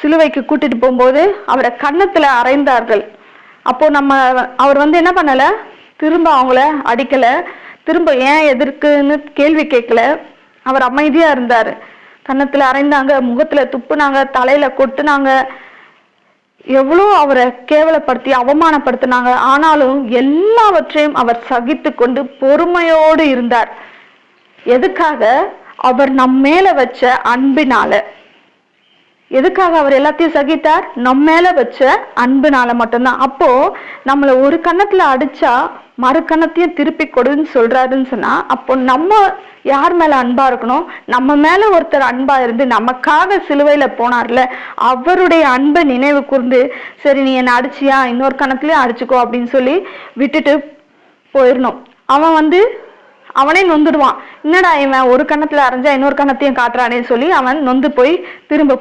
சிலுவைக்கு கூட்டிட்டு போகும்போது அவரை கன்னத்துல அரைந்தார்கள் அப்போ நம்ம அவர் வந்து என்ன பண்ணல? திரும்ப அவங்கள அடிக்கல. திரும்ப ஏன் எதிர்க்குன்னு கேள்வி கேட்கல. அவர் அமைதியா இருந்தாரு. கன்னத்துல அரைந்தாங்க முகத்துல துப்புனாங்க தலையில கொட்டுனாங்க. எவ்வளோ அவரை கேவலப்படுத்தி அவமானப்படுத்தினாங்க. ஆனாலும் எல்லாவற்றையும் அவர் சகித்து கொண்டு பொறுமையோடு இருந்தார். எதுக்காக? அவர் நம் மேல வச்ச அன்பினால. எதுக்காக அவர் எல்லாத்தையும் சகித்தார்? நம்ம மேல வச்ச அன்புனால மட்டும்தான். அப்போ நம்மளை ஒரு கன்னத்துல அடிச்சா மறு கன்னத்தையும் திருப்பி கொடுன்னு சொல்றாருன்னு சொன்னா அப்போ நம்ம யார் மேல அன்பா இருக்கணும்? நம்ம மேல ஒருத்தர் அன்பா இருந்து நமக்காக சிலுவையில போனார்ல அவருடைய அன்பை நினைவு கூர்ந்து சரி நீ என்ன அடிச்சியா? இன்னொரு கணத்துலயும் அடிச்சுக்கோ அப்படின்னு சொல்லி விட்டுட்டு போயிடணும் அவன் வந்து அவனே நொந்துடுவான். என்னடா இவன்? ஒரு கணத்துல அரைஞ்சா இன்னொரு கணத்தையும் காட்டுறானேன்னு சொல்லி அவன் நொந்து போய் திரும்ப